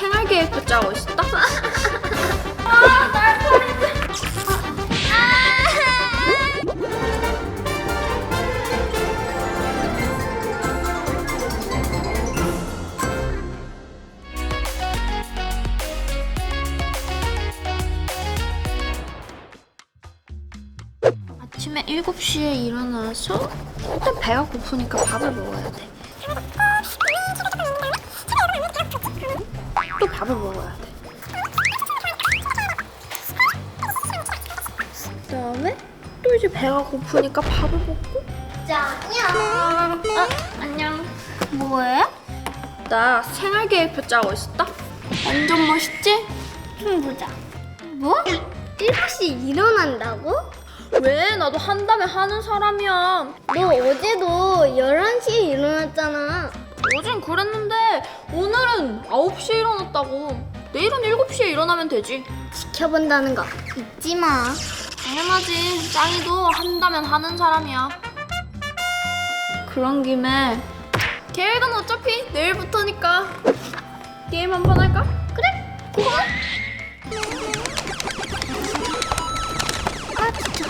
생활 계획도 짜고 있었다. 아침에 7시에 일어나서 일단 배가 고프니까 밥을 먹어야 돼. 또 밥을 먹어야 돼. 그다음에 또 이제 배가 고프니까 밥을 먹고. 짱이야. 어, 안녕. 뭐해? 나 생활 계획표 짜고 있었다. 완전 멋있지? 좀 보자. 뭐? 7시 일어난다고? 왜? 나도 한다면 하는 사람이야. 너 어제도 11시에 일어났잖아. 어젠 그랬는데 오늘은 9시에 일어났다고. 내일은 7시에 일어나면 되지. 지켜본다는 거 잊지 마. 당연하지. 짱이도 한다면 하는 사람이야. 그런 김에 계획은 어차피 내일부터니까 게임 한 번 할까? 그래? 그거? 아 진짜.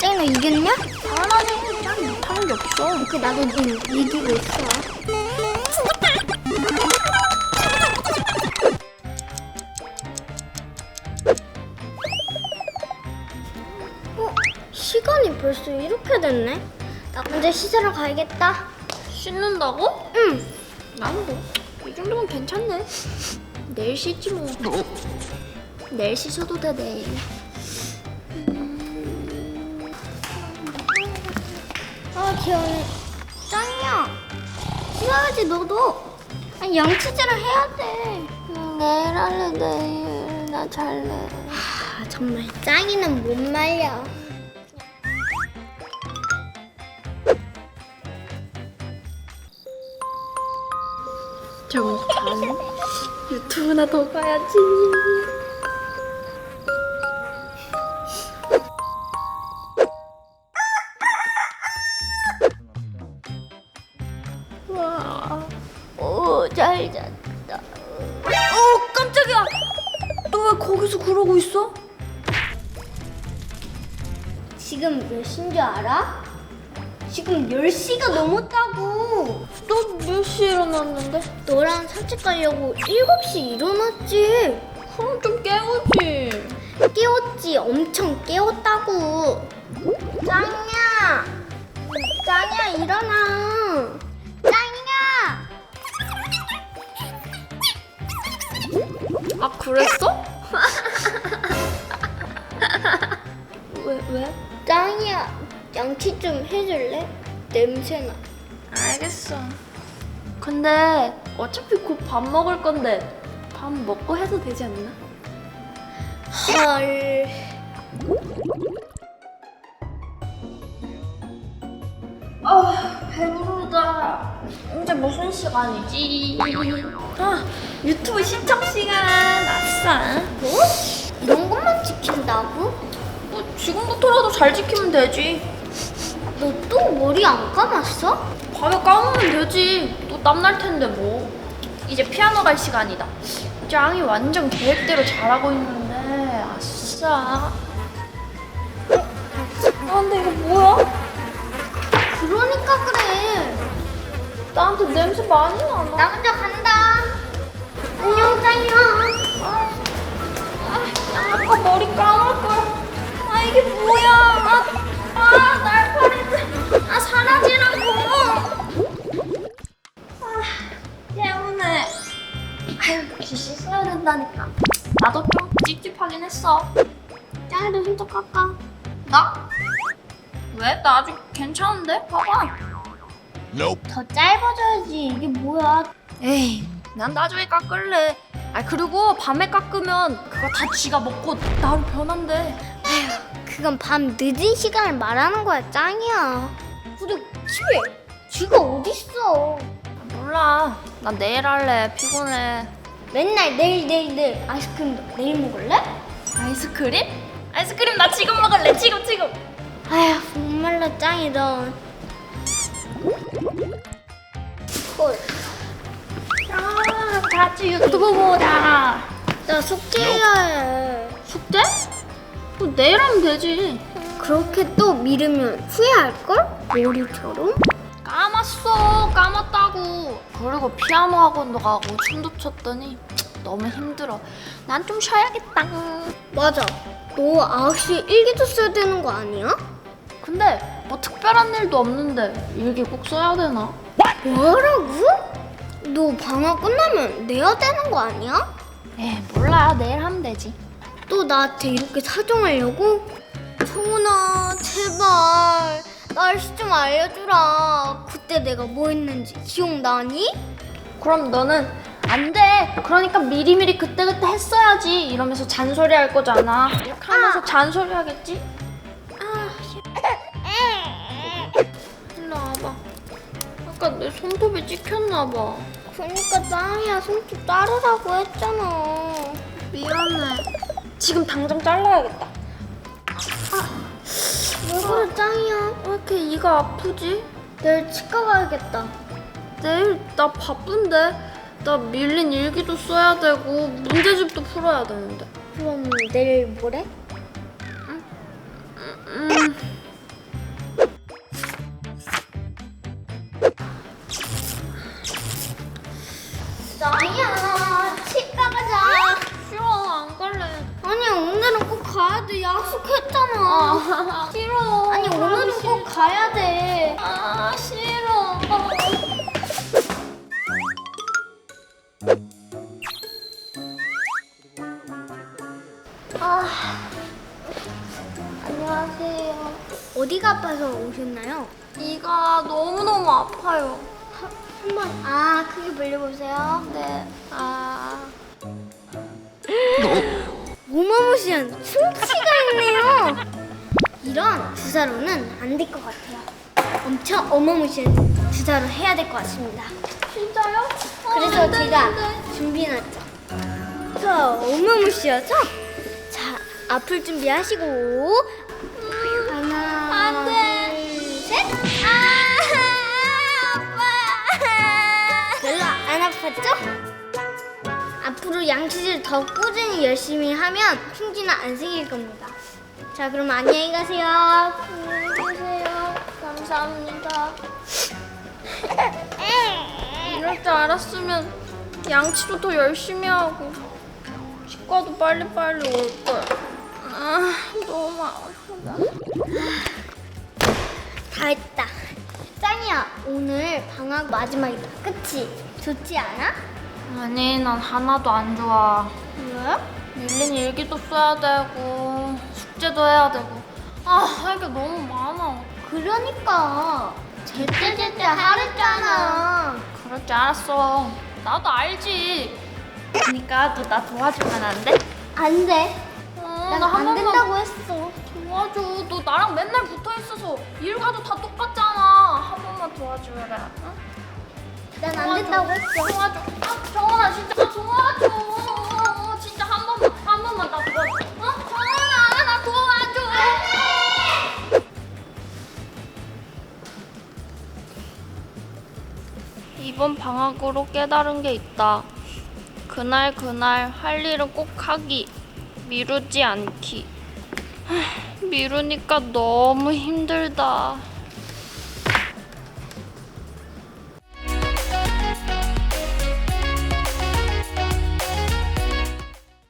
짱이 너 이겼냐? 당연하지. 짱이 못하는 게 없어. 그 나도 지금 이기고 있어. 어? 시간이 벌써 이렇게 됐네? 나 먼저 씻으러 가야겠다. 씻는다고? 응. 나는 뭐이 정도면 괜찮네. 내일 씻지 뭐. 내일 씻어도 돼 내일. 아 귀여워. 짱이야. 씻어야지 너도. 아니 양치질을 해야 돼. 음, 내일 할래 내일. 나 잘래. 아 정말 짱이는 못 말려. 잠깐 유튜브나 더 봐야지. 거기서 그러고 있어? 지금 몇 시인 줄 알아? 지금 10시가 넘었다고. 너 몇 시에 일어났는데? 너랑 산책 가려고 7시 일어났지. 그럼 좀 깨우지. 깨웠지. 엄청 깨웠다고. 짱이야. 짱이야, 일어나. 짱이야. 아 그랬어? 왜 왜? 짱이야. 양치 좀 해줄래? 냄새나. 알겠어. 근데 어차피 곧 밥 먹을 건데 밥 먹고 해도 되지 않나? 헐. 아 배부르다. 이제 무슨 시간이지? 아 유튜브 신청 시간 아싸. 뭐? 이런 것만 지킨다고? 뭐 지금부터라도 잘 지키면 되지. 너 또 머리 안 감았어? 밤에 감으면 되지. 또 땀날 텐데 뭐. 이제 피아노 갈 시간이다. 짱이 완전 계획대로 잘하고 있는데 아싸. 어? 아 근데 이거 뭐야? 그러니까 그래. 나한테 냄새 많이 나나? 나 먼저 간다. 안녕, 짱이야. 아, 아, 아까 머리 감을 걸. 아 이게 뭐야? 아, 아 날파리들. 아 사라지라고. 아 때문에. 아유 역시 씻어야 된다니까. 나도 좀 찝찝하긴 했어. 짱이도 손톱 깎아. 나? 왜? 나 아직 괜찮은데? 봐봐. Nope. 더 짧아져야지. 이게 뭐야? 에이, 난 나중에 깎을래. 아 그리고 밤에 깎으면 그거 다 쥐가 먹고 나로 변한대. 그건 밤 늦은 시간을 말하는 거야, 짱이야. 근데 집에 쥐가 어딨어? 몰라. 난 내일 할래. 피곤해. 맨날 내일 내일 내일 아이스크림 내일 먹을래? 아이스크림? 아이스크림 나 지금 먹을래. 지금 지금. 아휴 정말로 짱이 너. 헐. 아, 같이 유튜브 보자. 나 숙제해야 해. 숙제? 뭐 내일 하면 되지. 그렇게 또 미루면 후회할걸? 머리처럼? 까맣어 까맣다고 그리고 피아노 학원도 가고 춤도 췄더니 너무 힘들어 난 좀 쉬어야겠다 맞아. 너 9시에 일기도 써야 되는 거 아니야? 근데 뭐 특별한 일도 없는데 일기 꼭 써야 되나? 뭐라고? 너 방학 끝나면 내야 되는 거 아니야? 에 몰라 내일 하면 되지 또 나한테 이렇게 사정하려고? 성훈아 제발. 날씨 좀 알려주라. 그때 내가 뭐 했는지 기억나니? 그럼 너는 안 돼. 그러니까 미리미리 그때그때 했어야지. 이러면서 잔소리 할 거잖아. 이렇게 하면서 잔소리 하겠지? 아 일로 와봐. 아까 내 손톱이 찍혔나 봐. 그러니까 짱이야 손톱 자르라고 했잖아. 미안해. 지금 당장 잘라야겠다. 왜 그래 짱이야 왜 이렇게 이가 아프지? 내일 치과 가야겠다 내일 나 바쁜데. 나 밀린 일기도 써야 되고 문제집도 풀어야 되는데. 그럼 내일 뭐래? 음. 약속했잖아 싫어. 아니 오늘은 꼭 가야 돼 아 싫어. 아, 안녕하세요. 어디가 아파서 오셨나요? 이가 너무 너무 아파요. 한, 한번 아 크게 벌려보세요. 네. 아. 어마무시한 충치가 있네요. 이런 주사로는 안 될 것 같아요. 엄청 어마무시한 주사로 해야 될 것 같습니다. 진짜요? 그래서 안 돼, 제가. 준비해놨죠. 자, 어마무시하죠? 자, 아플 준비하시고 양치질 더 꾸준히 열심히 하면 흉기는 안 생길 겁니다. 자, 그럼 안녕히 가세요. 안녕히 계세요. 감사합니다. 이럴 줄 알았으면 양치도 더 열심히 하고 치과도 빨리빨리 올 걸. 아, 너무 아프다. 다 했다. 짱이야, 오늘 방학 마지막이다. 그치? 좋지 않아? 아니, 난 하나도 안 좋아. 왜? 밀린 일기도 써야 되고 숙제도 해야 되고 아, 할 게 너무 많아. 그러니까 제때 제때 하랬잖아. 그럴 줄 알았어. 나도 알지. 그러니까 너 나 도와주면 안 돼? 안 돼. 어, 난나한 안 번만 된다고 했어. 도와줘. 너 나랑 맨날 붙어 있어서 일과도 다 똑같잖아. 한 번만 도와줘라. 응? 난 안 된다고 했어. 도와줘. 이번 방학으로 깨달은 게 있다. 그날 그날 할 일은 꼭 하기. 미루지 않기. 하, 미루니까 너무 힘들다.